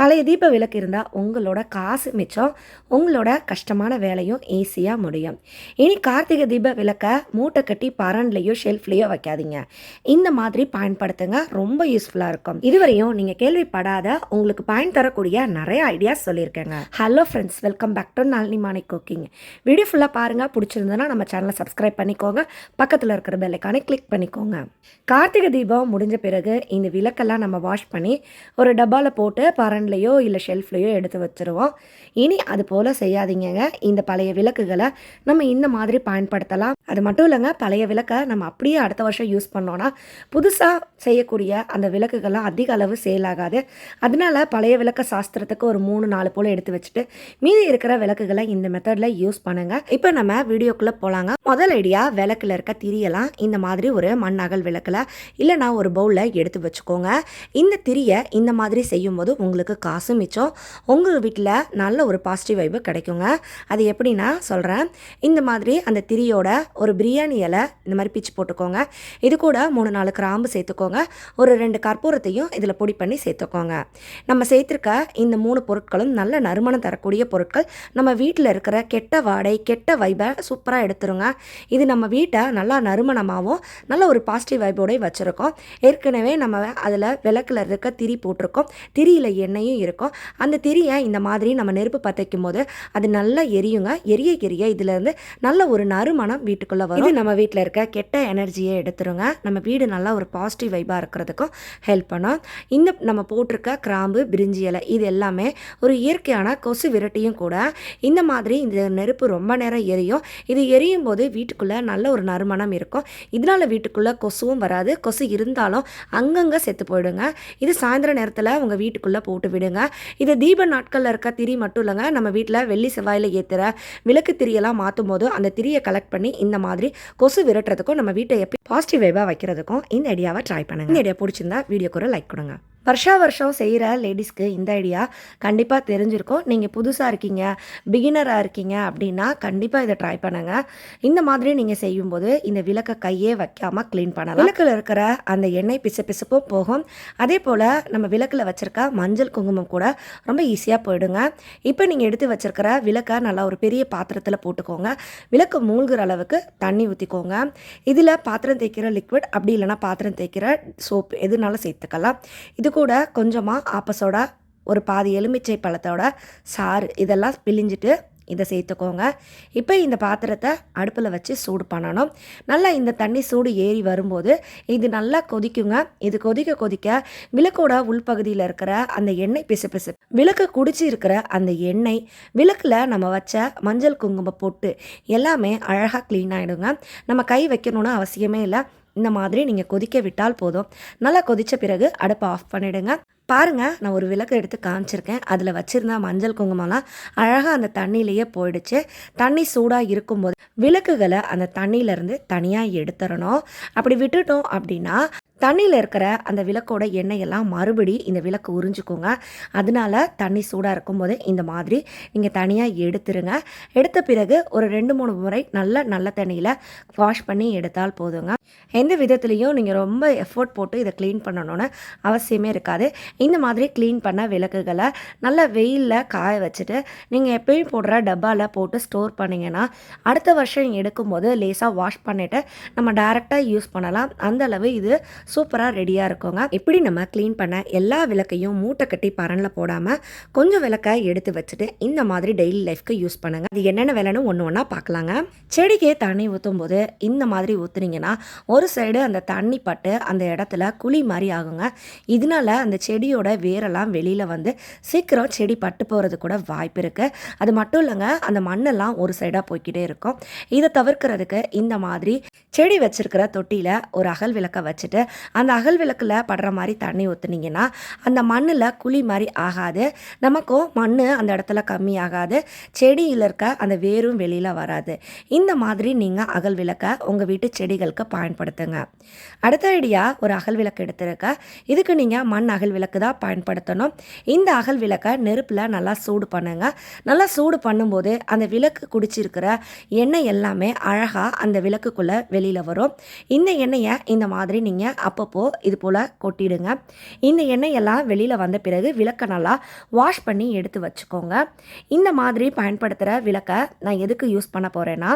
பழைய தீப விளக்கு இருந்தால் உங்களோட காசு மிச்சம் உங்களோட கஷ்டமான வேலையும் ஈஸியாக முடியும். இனி கார்த்திகை தீப விளக்கை மூட்டை கட்டி பரன்லேயோ ஷெல்ஃப்லேயோ வைக்காதீங்க. இந்த மாதிரி பயன்படுத்துங்க ரொம்ப யூஸ்ஃபுல்லாக இருக்கும். இதுவரையும் நீங்கள் கேள்விப்படாத உங்களுக்கு பயன் தரக்கூடிய நிறைய ideas சொல்லியிருக்கேங்க. Hello friends welcome back to Nalini Mani cooking video ஃபுல்லாக பாருங்கள் பிடிச்சிருந்ததுன்னா நம்ம சேனலை சப்ஸ்கிரைப் பண்ணிக்கோங்க. பக்கத்தில் இருக்கிற பெல்லைக்கானே கிளிக் பண்ணிக்கோங்க. கார்த்திகை தீபம் முடிஞ்ச பிறகு இந்த விளக்கெல்லாம் நம்ம வாஷ் பண்ணி ஒரு டப்பாவில் போட்டு பரன் பரன்லையோ இல்லை ஷெல்ஃப்லையோ எடுத்து வச்சுருவோம். இனி அது போல் செய்யாதீங்கங்க. இந்த பழைய விளக்குகளை நம்ம இந்த மாதிரி பயன்படுத்தலாம். அது மட்டும் இல்லைங்க பழைய விளக்கை நம்ம அப்படியே அடுத்த வருஷம் யூஸ் பண்ணோன்னா புதுசாக செய்யக்கூடிய அந்த விளக்குகள்லாம் அதிக அளவு சேல் ஆகாது. அதனால பழைய விளக்க சாஸ்திரத்துக்கு ஒரு மூணு நாலு போல் எடுத்து வச்சுட்டு மீதி இருக்கிற விளக்குகளை இந்த மெத்தடில் யூஸ் பண்ணுங்க. இப்போ நம்ம வீடியோக்குள்ளே போகலாங்க முதல் ஐடியா விளக்கில் இருக்க திரியெல்லாம் இந்த மாதிரி ஒரு மண் அகல் விளக்கில் இல்லைனா ஒரு பவுலில் எடுத்து வச்சுக்கோங்க. இந்த திரியை இந்த மாதிரி செய்யும்போது உங்களுக்கு காசு மிச்சம். உங்கள் வீட்டில் நல்ல ஒரு பாசிட்டிவ் வைப்பு கிடைக்குங்க. அது எப்படின்னா சொல்கிறேன் இந்த மாதிரி அந்த திரியோட ஒரு பிரியாணி இலை இந்த மாதிரி பிச்சு போட்டுக்கோங்க. இது கூட மூணு நாலு கிராம்பு சேர்த்துக்கோங்க. ஒரு ரெண்டு கற்பூரத்தையும் இதில் பொடி பண்ணி சேர்த்துக்கோங்க. நம்ம சேர்த்துருக்க இந்த மூணு பொருட்களும் நல்ல நறுமணம் தரக்கூடிய பொருட்கள். நம்ம வீட்டில் இருக்கிற கெட்ட வாடை கெட்ட வைபை சூப்பராக எடுத்துருங்க. இது நம்ம வீட்டை நல்லா நறுமணமாகவும் நல்ல ஒரு பாசிட்டிவ் வைப்போடய வச்சுருக்கோம். ஏற்கனவே நம்ம அதில் விளக்கில் இருக்க திரி போட்டிருக்கோம். திரியில் எண்ணெயும் இருக்கும். அந்த திரியை இந்த மாதிரி நம்ம நெருப்பு பற்றைக்கும் போது அது நல்லா எரியுங்க. எரிய எரிய இதுலேருந்து நல்ல ஒரு நறுமணம் வீட்டுக்குள்ளே வரும். இது நம்ம வீட்டில் இருக்க கெட்ட எனர்ஜியை எடுத்துருங்க. நம்ம வீடு நல்லா ஒரு பாசிட்டிவ் வைப்பாக இருக்கிறதுக்கும் ஹெல்ப் பண்ணும். இந்த நம்ம போட்டிருக்க கிராம்பு பிரிஞ்சி இலை இது எல்லாமே ஒரு இயற்கையான கொசு விரட்டியும் கூட இந்த மாதிரி இந்த நெருப்பு ரொம்ப நேரம் எரியும். இது எரியும் போது வீட்டுக்குள்ளே நல்ல ஒரு நறுமணம் இருக்கும். இதனால வீட்டுக்குள்ளே கொசுவும் வராது. கொசு இருந்தாலும் அங்கங்கே செத்து போயிடுங்க. இது சாயந்தர நேரத்தில் உங்கள் வீட்டுக்குள்ளே போட்டு விடுங்க. இது தீப நாட்களில் இருக்க திரி மட்டும் இல்லைங்க. நம்ம வீட்டில் வெள்ளி செவ்வாயில் ஏற்றுற விளக்கு திரியெல்லாம் மாற்றும் போது அந்த திரியை கலெக்ட் பண்ணி இந்த மாதிரி கொசு விரட்டுறதுக்கும் நம்ம வீட்டை எப்படி பாசிட்டிவ் வைவாக வைக்கிறதுக்கும் இந்த ஐடியாவை ட்ரை பண்ணுங்க. இந்த ஐடியா பிடிச்சிருந்தா வீடியோக்கு ஒரு லைக் கொடுங்க. வருஷா வருஷம் செய்கிற லேடிஸ்க்கு இந்த ஐடியா கண்டிப்பாக தெரிஞ்சிருக்கும். நீங்கள் புதுசாக இருக்கீங்க பிகினராக இருக்கீங்க அப்படின்னா கண்டிப்பாக இதை ட்ரை பண்ணுங்கள் இந்த மாதிரி நீங்கள் செய்யும்போது இந்த விளக்கை கையே வைக்காமல் க்ளீன் பண்ணலாம். விளக்கில் இருக்கிற அந்த எண்ணெய் பிசு பிசுப்பும் போகும். அதே போல் நம்ம விளக்கில் வச்சுருக்க மஞ்சள் குங்குமம் கூட ரொம்ப ஈஸியாக போயிடுங்க. இப்போ நீங்கள் எடுத்து வச்சிருக்கிற விளக்கை நல்லா ஒரு பெரிய பாத்திரத்தில் போட்டுக்கோங்க. விளக்கு மூழ்கிற அளவுக்கு தண்ணி ஊற்றிக்கோங்க இதில் பாத்திரம் தேய்க்கிற லிக்விட் அப்படி இல்லைன்னா பாத்திரம் தேய்க்கிற சோப் எதுனாலும் சேர்த்துக்கலாம். இது கூட கொஞ்சமாக ஆப்பஸோட ஒரு பாதி எலுமிச்சை பழத்தோட சாறு இதெல்லாம் பிழிஞ்சிட்டு இதை சேர்த்துக்கோங்க. இப்போ இந்த பாத்திரத்தை அடுப்பில் வச்சு சூடு பண்ணணும். நல்லா இந்த தண்ணி சூடு ஏறி வரும்போது இது நல்லா கொதிக்குங்க. இது கொதிக்க கொதிக்க விளக்கோட உள்பகுதியில் இருக்கிற அந்த எண்ணெய் பிசு பிசு. விளக்கு குடிச்சு இருக்கிற அந்த எண்ணெய் விளக்கில் நம்ம வச்ச மஞ்சள் குங்கும போட்டு எல்லாமே அழகாக க்ளீன் ஆகிடுங்க நம்ம கை வைக்கணும்னு அவசியமே இல்லை. இந்த மாதிரி நீங்கள் கொதிக்க விட்டால் போதும். நல்லா கொதித்த பிறகு அடுப்பை ஆஃப் பண்ணிவிடுங்க பாருங்கள் நான் ஒரு விளக்கு எடுத்து காமிச்சிருக்கேன். அதில் வச்சுருந்த மஞ்சள் குங்குமம்லாம் அழகாக அந்த தண்ணியிலேயே போயிடுச்சு. தண்ணி சூடாக இருக்கும்போது விளக்குகளை அந்த தண்ணியிலேருந்து தனியாக எடுத்துடணும். அப்படி விட்டுட்டோம் அப்படின்னா தண்ணியில் இருக்கிற அந்த விளக்கோட எண்ணெயெல்லாம் மறுபடி இந்த விளக்கு உறிஞ்சிக்கோங்க. அதனால தண்ணி சூடாக இருக்கும்போது இந்த மாதிரி நீங்கள் தனியாக எடுத்துருங்க. எடுத்த பிறகு ஒரு ரெண்டு மூணு முறை நல்ல நல்ல தண்ணியில் வாஷ் பண்ணி எடுத்தால் போதுங்க. எந்த விதத்துலேயும் நீங்கள் ரொம்ப எஃபோர்ட் போட்டு இதை க்ளீன் பண்ணணும்னு அவசியமே இருக்காது. இந்த மாதிரி க்ளீன் பண்ண விளக்குகளை நல்லா வெயிலில் காய வச்சுட்டு நீங்கள் எப்பயும் போடுற டப்பாவில் போட்டு ஸ்டோர் பண்ணிங்கன்னா அடுத்த வருஷம் நீங்கள் எடுக்கும்போது லேசாக வாஷ் பண்ணிவிட்டு நம்ம டேரெக்டாக யூஸ் பண்ணலாம். அந்தளவு இது சூப்பராக ரெடியாக இருக்குங்க. இப்படி நம்ம க்ளீன் பண்ண எல்லா விளக்கையும் மூட்டை கட்டி பரனில் போடாமல் கொஞ்சம் விளக்கை எடுத்து வச்சுட்டு இந்த மாதிரி டெய்லி லைஃப்க்கு யூஸ் பண்ணுங்க. அது என்னென்ன விலைன்னு ஒன்று ஒன்றா பார்க்கலாங்க செடிக்கே தண்ணி ஊற்றும் போது இந்த மாதிரி ஊற்றுனீங்கன்னா ஒரு சைடு அந்த தண்ணி பட்டு அந்த இடத்துல குழி மாதிரி ஆகுங்க. இதனால அந்த செடியோட வேரெல்லாம் வெளியில் வந்து சீக்கிரம் செடி பட்டு போகிறது கூட வாய்ப்பு இருக்குது அது மட்டும் இல்லைங்க அந்த மண்ணெல்லாம் ஒரு சைடாக போய்கிட்டே இருக்கும். இதை தவிர்க்கிறதுக்கு இந்த மாதிரி செடி வச்சிருக்கிற தொட்டியில் ஒரு அகல் விளக்கை வச்சுட்டு அந்த அகல் விளக்கில் படுற மாதிரி தண்ணி ஊற்றுனீங்கன்னா அந்த மண்ணில் குழி மாதிரி ஆகாது. நமக்கும் மண் அந்த இடத்துல கம்மி ஆகாது. செடியில் இருக்க அந்த வேரும் வெளியில் வராது. இந்த மாதிரி நீங்கள் அகல் விளக்கை உங்கள் வீட்டு செடிகளுக்கு பயன்படுத்துங்க. அடுத்த ஐடியா ஒரு அகல் விளக்கு எடுத்துருக்க. இதுக்கு நீங்கள் மண் அகல் விளக்கு தான் பயன்படுத்தணும். இந்த அகல் விளக்கை நெருப்பில் நல்லா சூடு பண்ணுங்க. நல்லா சூடு பண்ணும்போது அந்த விளக்கு குடிச்சிருக்கிற எண்ணெய் எல்லாமே அழகாக அந்த விளக்குக்குள்ளே வெளியில் வரும். இந்த எண்ணெயை இந்த மாதிரி நீங்கள் அப்பப்போ இது போல் கொட்டிடுங்க. இந்த எண்ணெய் எல்லாம் வெளியில் வந்த பிறகு விளக்கை நல்லா வாஷ் பண்ணி எடுத்து வச்சுக்கோங்க. இந்த மாதிரி பயன்படுத்துகிற விளக்கை நான் எதுக்கு யூஸ் பண்ண போகிறேன்னா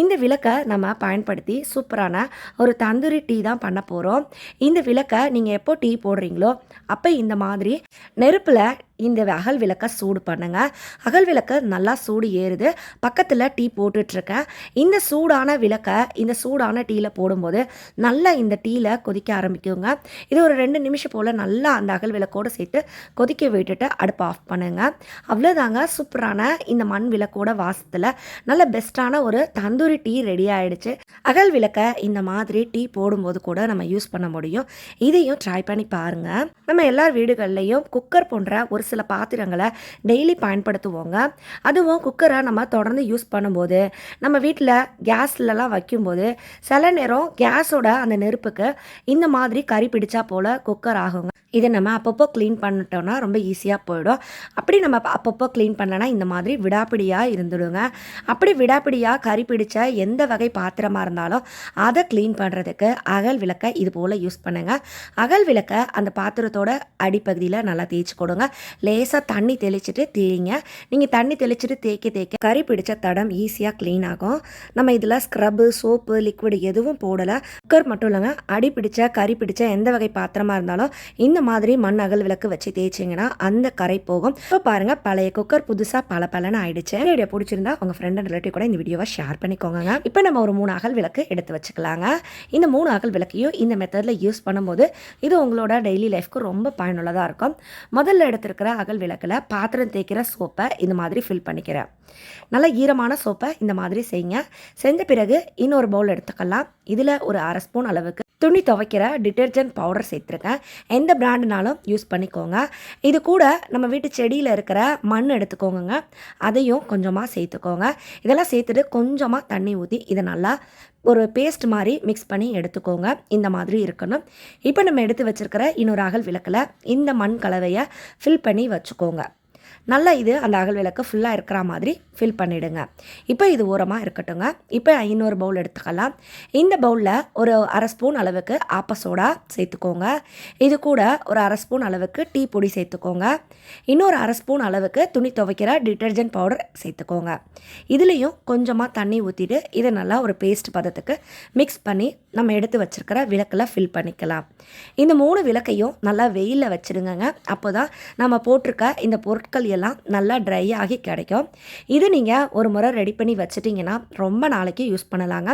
இந்த விளக்கை நம்ம பயன்படுத்தி சூப்பரான ஒரு தந்தூரி டீ தான் பண்ண போகிறோம் இந்த விளக்கை நீங்கள் எப்போ டீ போடுறீங்களோ அப்போ இந்த மாதிரி நெருப்பில் இந்த அகல் விளக்கை சூடு பண்ணுங்க. அகல் விளக்கு நல்லா சூடு ஏறுது. பக்கத்தில் டீ போட்டுட்ருக்கேன். இந்த சூடான விளக்கை இந்த சூடான டீயில் போடும்போது நல்லா இந்த டீயில் கொதிக்க ஆரம்பிக்குங்க. இது ஒரு ரெண்டு நிமிஷம் போல் நல்லா அந்த அகல் விளக்கோடு சேர்த்து கொதிக்க விட்டுட்டு அடுப்பை ஆஃப் பண்ணுங்க. அவ்வளோதாங்க சூப்பரான இந்த மண் விளக்கோட வாசத்தில் நல்ல பெஸ்ட்டான ஒரு தந்தூரி டீ ரெடி ஆகிடுச்சு அகல் விளக்கை இந்த மாதிரி டீ போடும்போது கூட நம்ம யூஸ் பண்ண முடியும். இதையும் ட்ரை பண்ணி பாருங்கள் நம்ம எல்லார் வீடுகள்லையும் குக்கர் போன்ற ஒரு சில பாத்திரங்களை டெய்லி பயன்படுத்துவோங்க. அதுவும் குக்கரை நம்ம தொடர்ந்து யூஸ் பண்ணும்போது நம்ம வீட்டில் கேஸ்லலாம் வைக்கும்போது சில நேரம் கேஸோட அந்த நெருப்புக்கு இந்த மாதிரி கறி பிடிச்சா போல் குக்கர் ஆகுங்க. இதை நம்ம அப்பப்போ க்ளீன் பண்ணிட்டோம்னா ரொம்ப ஈஸியாக போயிடும். அப்படி நம்ம அப்பப்போ க்ளீன் பண்ணலன்னா இந்த மாதிரி விடாப்பிடியாக இருந்துடுங்க. அப்படி விடாப்பிடியாக கறி பிடிச்ச எந்த வகை பாத்திரமாக இருந்தாலும் அதை க்ளீன் பண்ணுறதுக்கு அகல் விளக்கை இது போல் யூஸ் பண்ணுங்கள் அகல் விளக்கை அந்த பாத்திரத்தோட அடிப்பகுதியில் நல்லா தேய்ச்சி கொடுங்க. லேசாக தண்ணி தெளிச்சிட்டு தேய்ங்க. நீங்கள் தண்ணி தெளிச்சிட்டு தேய்க்க தேய்க்க கறி பிடிச்ச தடம் ஈஸியாக க்ளீன் ஆகும். நம்ம இதில் ஸ்க்ரப்பு சோப்பு லிக்விட் எதுவும் போடலை. குக்கர் மட்டும் இல்லைங்க. அடி பிடிச்ச கறி பிடிச்ச எந்த வகை பாத்திரமாக இருந்தாலும் இந்த இந்த மாதிரி மண் அகல் விளக்கு வச்சு தேய்ச்சிங்கன்னா அந்த கரை போகும். இப்போ பாருங்கள் பழைய குக்கர் புதுசாக பல பலன்னு ஆயிடுச்சு. வீடியோ பிடிச்சிருந்தா உங்கள் ஃப்ரெண்ட் அண்ட் ரிலேட்டிவ் கூட இந்த வீடியோவை ஷேர் பண்ணிக்கோங்க இப்போ நம்ம ஒரு மூணு அகல் விளக்கு எடுத்து வச்சுக்கலாங்க. இந்த மூணு அகல் விளக்கையும் இந்த மெத்தடில் யூஸ் பண்ணும்போது இது உங்களோட டெய்லி லைஃப்க்கு ரொம்ப பயனுள்ளதாக இருக்கும். முதல்ல எடுத்திருக்கிற அகல் விளக்கில் பாத்திரம் தேய்க்கிற சோப்பை இந்த மாதிரி ஃபில் பண்ணிக்கிறேன். நல்லா ஈரமான சோப்பை இந்த மாதிரி செய்யுங்க. செஞ்ச பிறகு இன்னொரு பவுல் எடுத்துக்கலாம். இதில் ஒரு அரை ஸ்பூன் அளவுக்கு துணி துவைக்கிற டிட்டர்ஜென்ட் பவுடர் சேர்த்துருக்கேன். எந்த பிராண்டுனாலும் யூஸ் பண்ணிக்கோங்க. இது கூட நம்ம வீட்டு செடியில் இருக்கிற மண் எடுத்துக்கோங்க அதையும் கொஞ்சமாக சேர்த்துக்கோங்க. இதெல்லாம் சேர்த்துட்டு கொஞ்சமாக தண்ணி ஊற்றி இதை நல்லா ஒரு பேஸ்ட் மாதிரி மிக்ஸ் பண்ணி எடுத்துக்கோங்க. இந்த மாதிரி இருக்கணும். இப்போ நம்ம எடுத்து வச்சுருக்கிற இன்னொரு அகல் விளக்கில் இந்த மண் கலவையை ஃபில் பண்ணி வச்சுக்கோங்க. நல்லா இது அந்த அகல் விளக்கு ஃபுல்லாக இருக்கிற மாதிரி ஃபில் பண்ணிவிடுங்க இப்போ இது ஓரமாக இருக்கட்டுங்க. இப்போ இன்னொரு பவுல் எடுத்துக்கலாம். இந்த பவுலில் ஒரு அரை ஸ்பூன் அளவுக்கு ஆப்ப சோடா சேர்த்துக்கோங்க. இது கூட ஒரு அரை ஸ்பூன் அளவுக்கு டீ பொடி சேர்த்துக்கோங்க. இன்னொரு அரை ஸ்பூன் அளவுக்கு துணி துவைக்கிற டிட்டர்ஜென்ட் பவுடர் சேர்த்துக்கோங்க. இதுலேயும் கொஞ்சமாக தண்ணி ஊற்றிட்டு இதை நல்லா ஒரு பேஸ்ட் பதத்துக்கு மிக்ஸ் பண்ணி நம்ம எடுத்து வச்சுருக்கிற விளக்கில் ஃபில் பண்ணிக்கலாம். இந்த மூணு விளக்கையும் நல்லா வெயிலில் வச்சுருங்கங்க. அப்போ தான் நம்ம போட்டிருக்க இந்த பொருட்கள் எல்லாம் நல்லா ட்ரை ஆகி கிடைக்கும். இது நீங்கள் ஒரு முறை ரெடி பண்ணி வச்சிட்டிங்கன்னா ரொம்ப நாளைக்கு யூஸ் பண்ணலாங்க.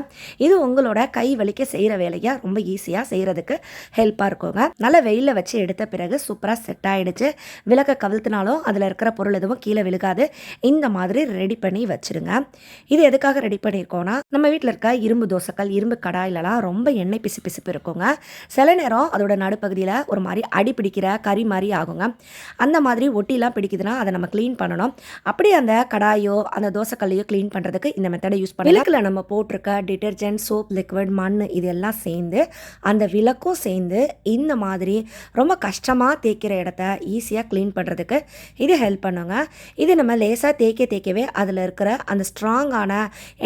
இது உங்களோட கை வலிக்க செய்கிற வேலையை ரொம்ப ஈஸியாக செய்கிறதுக்கு ஹெல்ப்பாக இருக்குங்க. நல்லா வெயிலில் வச்சு எடுத்த பிறகு சூப்பராக செட் ஆகிடுச்சு விளக்க கவிழ்த்தினாலும் அதில் இருக்கிற பொருள் எதுவும் கீழே விழுகாது. இந்த மாதிரி ரெடி பண்ணி வச்சுருங்க. இது எதுக்காக ரெடி பண்ணியிருக்கோன்னா நம்ம வீட்டில் இருக்க இரும்பு தோசைக்கல் இரும்பு கடாயிலலாம் ரொம்ப எண்ணெய் பிசு பிசுப்பு இருக்குங்க. சில நேரம் அதோட நடுப்பகுதியில் ஒரு மாதிரி அடி பிடிக்கிற கறி மாதிரி ஆகுங்க. அந்த மாதிரி ஒட்டிலாம் பிடிக்குதுன்னா அதை நம்ம க்ளீன் பண்ணணும். அப்படி அந்த கடாயோ அந்த தோசைக்கல்லையோ க்ளீன் பண்ணுறதுக்கு இந்த மெத்தடை யூஸ் பண்ணி விளக்கில் நம்ம போட்டிருக்க டிட்டர்ஜென்ட் சோப் லிக்விட் மண் இதெல்லாம் சேர்ந்து அந்த விளக்கும் சேர்ந்து இந்த மாதிரி ரொம்ப கஷ்டமாக தேய்க்கிற இடத்த ஈஸியாக க்ளீன் பண்ணுறதுக்கு இது ஹெல்ப் பண்ணுங்க. இது நம்ம லேசாக தேய்க்க தேய்க்கவே அதில் இருக்கிற அந்த ஸ்ட்ராங்கான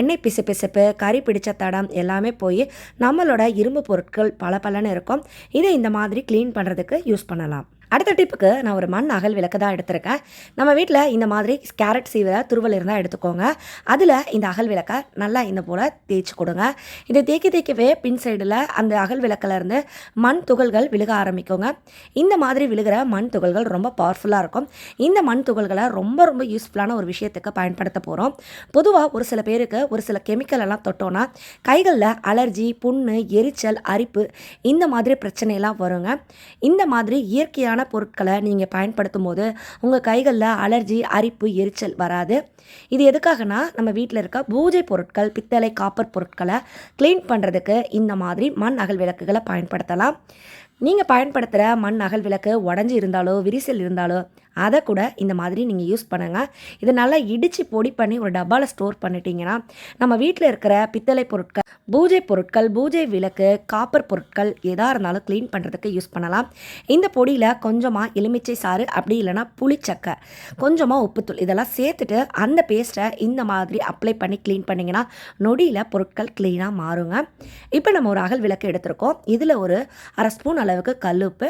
எண்ணெய் பிசு பிசுப்பு கறி பிடிச்ச தடம் எல்லாமே போய் நம்மளோட இரும்பு பொருட்கள் பல பலன்னு இருக்கும். இதை இந்த மாதிரி க்ளீன் பண்ணுறதுக்கு யூஸ் பண்ணலாம். அடுத்த டிப்புக்கு நான் ஒரு மண் அகல் விளக்கு தான் எடுத்திருக்கேன். நம்ம வீட்டில் இந்த மாதிரி கேரட் சீவிர துருவல் இருந்தால் எடுத்துக்கோங்க. அதில் இந்த அகல் விளக்கை நல்லா இந்த போல் தேய்ச்சி கொடுங்க. இதை தேய்க்க தேய்க்கவே பின் சைடில் அந்த அகல் விளக்கிலேருந்து மண் துகள்கள் விழுக ஆரம்பிக்குங்க. இந்த மாதிரி விழுகிற மண் துகள்கள் ரொம்ப பவர்ஃபுல்லாக இருக்கும். இந்த மண் துகள்களை ரொம்ப ரொம்ப யூஸ்ஃபுல்லான ஒரு விஷயத்துக்கு பயன்படுத்த போகிறோம் பொதுவாக ஒரு சில பேருக்கு ஒரு சில கெமிக்கல் எல்லாம் தொட்டோன்னா கைகளில் அலர்ஜி புண்ணு எரிச்சல் அரிப்பு இந்த மாதிரி பிரச்சனையெல்லாம் வருங்க. இந்த மாதிரி இயற்கையான பொருட்களை நீங்கள் பயன்படுத்தும் போது உங்கள் கைகளில் அலர்ஜி அரிப்பு எரிச்சல் வராது. இது எதுக்காகனா நம்ம வீட்டில் இருக்க பூஜை பொருட்கள் பித்தளை காப்பர் பொருட்களை க்ளீன் பண்ணுறதுக்கு இந்த மாதிரி மண் அகல் விளக்குகளை பயன்படுத்தலாம். நீங்கள் பயன்படுத்துகிற மண் அகல் விளக்கு உடஞ்சி இருந்தாலோ விரிசல் இருந்தாலோ அதை கூட இந்த மாதிரி நீங்கள் யூஸ் பண்ணுங்கள் இதை நல்லா இடித்து பொடி பண்ணி ஒரு டப்பாவில் ஸ்டோர் பண்ணிட்டீங்கன்னா நம்ம வீட்டில் இருக்கிற பித்தளை பொருட்கள் பூஜை பொருட்கள் பூஜை விளக்கு காப்பர் பொருட்கள் எதாக இருந்தாலும் க்ளீன் பண்ணுறதுக்கு யூஸ் பண்ணலாம். இந்த பொடியில் கொஞ்சமாக எலுமிச்சை சாறு அப்படி இல்லைன்னா புளிச்சக்கை கொஞ்சமாக உப்புத்தூள் இதெல்லாம் சேர்த்துட்டு அந்த பேஸ்ட்டை இந்த மாதிரி அப்ளை பண்ணி க்ளீன் பண்ணிங்கன்னா நொடியில் பொருட்கள் க்ளீனாக மாறுங்க. இப்போ நம்ம ஒரு அகல் விளக்கு எடுத்திருக்கோம். இதில் ஒரு அரை ஸ்பூன் அளவுக்கு கல் உப்பு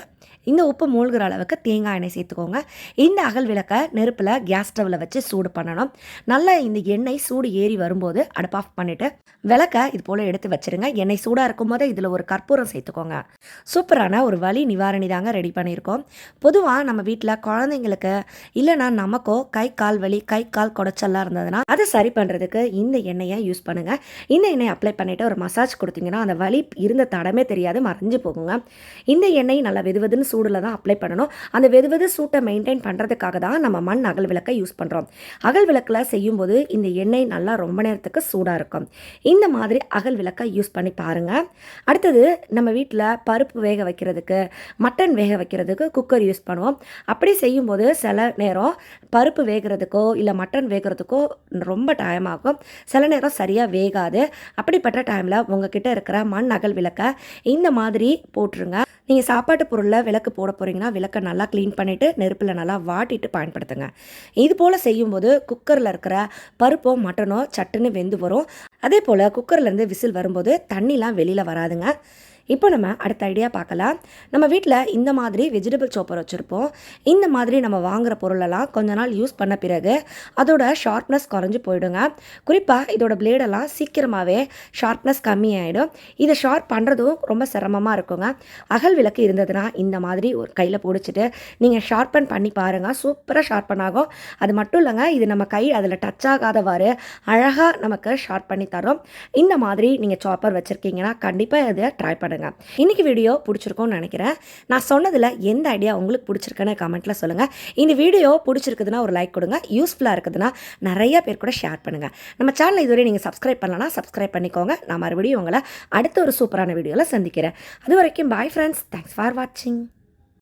இந்த உப்பு மூழ்கிற அளவுக்கு தேங்காய் எண்ணெய் சேர்த்துக்கோங்க. இந்த அகல் விளக்கை நெருப்பில் கேஸ் ஸ்டவ்வில் வச்சு சூடு பண்ணணும். நல்லா இந்த எண்ணெய் சூடு ஏறி வரும்போது அடுப்பு ஆஃப் பண்ணிவிட்டு விளக்கை இது போல் எடுத்து வச்சுருங்க. எண்ணெய் சூடாக இருக்கும் போதே இதில் ஒரு கற்பூரம் சேர்த்துக்கோங்க. சூப்பரான ஒரு வலி நிவாரணி தாங்க ரெடி பண்ணியிருக்கோம். பொதுவாக நம்ம வீட்டில் குழந்தைங்களுக்கு இல்லைனா நமக்கோ கை கால் வலி கை கால் குடைச்சல்லாம் இருந்ததுன்னா அதை சரி பண்ணுறதுக்கு இந்த எண்ணெயை யூஸ் பண்ணுங்கள் இந்த எண்ணெய் அப்ளை பண்ணிவிட்டு ஒரு மசாஜ் கொடுத்தீங்கன்னா அந்த வலி இருந்த தடமே தெரியாது மறைஞ்சு போகுங்க. இந்த எண்ணெய் நல்லா வெதுவெதுன்னு சூடில் தான் அப்ளை பண்ணணும். அந்த வெதுவெது சூட்டை மெயின்டைன் பண்ணுறதுக்காக தான் நம்ம மண் அகல் விளக்கை யூஸ் பண்ணுறோம் அகல் விளக்கில் செய்யும்போது இந்த எண்ணெய் நல்லா ரொம்ப நேரத்துக்கு சூடாக இருக்கும். இந்த மாதிரி அகல் விளக்கை யூஸ் பண்ணி பாருங்கள் அடுத்தது நம்ம வீட்டில் பருப்பு வேக வைக்கிறதுக்கு மட்டன் வேக வைக்கிறதுக்கு குக்கர் யூஸ் பண்ணுவோம். அப்படி செய்யும்போது சில நேரம் பருப்பு வேகிறதுக்கோ இல்லை மட்டன் வேகிறதுக்கோ ரொம்ப டைம் ஆகும். சில நேரம் சரியாக வேகாது. அப்படிப்பட்ட டைமில் உங்ககிட்ட இருக்கிற மண் அகல் விளக்கை இந்த மாதிரி போட்டுருங்க. நீங்கள் சாப்பாட்டு பொருளில் விளக்கு போட போகிறீங்கன்னா விளக்கை நல்லா க்ளீன் பண்ணிவிட்டு நெருப்பில் நல்லா வாட்டிட்டு பயன்படுத்துங்க. இது போல் செய்யும்போது குக்கரில் இருக்கிற பருப்போ மட்டனோ சட்டுன்னு வெந்து வரும். அதே போல் குக்கர்லேருந்து விசில் வரும்போது தண்ணிலாம் வெளியில் வராதுங்க. இப்போ நம்ம அடுத்த ஐடியா பார்க்கலாம். நம்ம வீட்டில் இந்த மாதிரி வெஜிடபிள் சோப்பர் வச்சுருப்போம். இந்த மாதிரி நம்ம வாங்குகிற பொருளெல்லாம் கொஞ்ச நாள் யூஸ் பண்ண பிறகு அதோட ஷார்ப்னஸ் குறைஞ்சி போயிடுங்க. குறிப்பாக இதோட பிளேடெல்லாம் சீக்கிரமாகவே ஷார்ப்னஸ் கம்மியாயிடும். இதை ஷார்ப் பண்ணுறதும் ரொம்ப சிரமமாக இருக்குங்க. அகல் விளக்கு இருந்ததுன்னா இந்த மாதிரி ஒரு கையில் பிடிச்சிட்டு நீங்கள் ஷார்ப்பன் பண்ணி பாருங்கள் சூப்பராக ஷார்ப்பன் ஆகும். அது மட்டும் இல்லைங்க இது நம்ம கை அதில் டச் ஆகாதவாறு அழகாக நமக்கு ஷார்ப் பண்ணி தரும். இந்த மாதிரி நீங்கள் சாப்பர் வச்சுருக்கீங்கன்னா கண்டிப்பாக இதை ட்ரை பண்ணுங்கள் இன்றைக்கி வீடியோ பிடிச்சிருக்கும்னு நினைக்கிறேன். நான் சொன்னதில் எந்த ஐடியா உங்களுக்கு பிடிச்சிருக்குன்னு கமெண்ட்டில் சொல்லுங்கள் இந்த வீடியோ பிடிச்சிருக்குதுன்னா ஒரு லைக் கொடுங்க. யூஸ்ஃபுல்லாக இருக்குதுன்னா நிறைய பேர் கூட ஷேர் பண்ணுங்கள் நம்ம சேனல் இதுவரை நீங்கள் சப்ஸ்கிரைப் பண்ணலன்னா சப்ஸ்கிரைப் பண்ணிக்கோங்க. நான் மறுபடியும் உங்களை அடுத்த ஒரு சூப்பரான வீடியோவில் சந்திக்கிறேன். அது வரைக்கும் பாய் ஃப்ரெண்ட்ஸ் தேங்க்ஸ் ஃபார் வாட்சிங்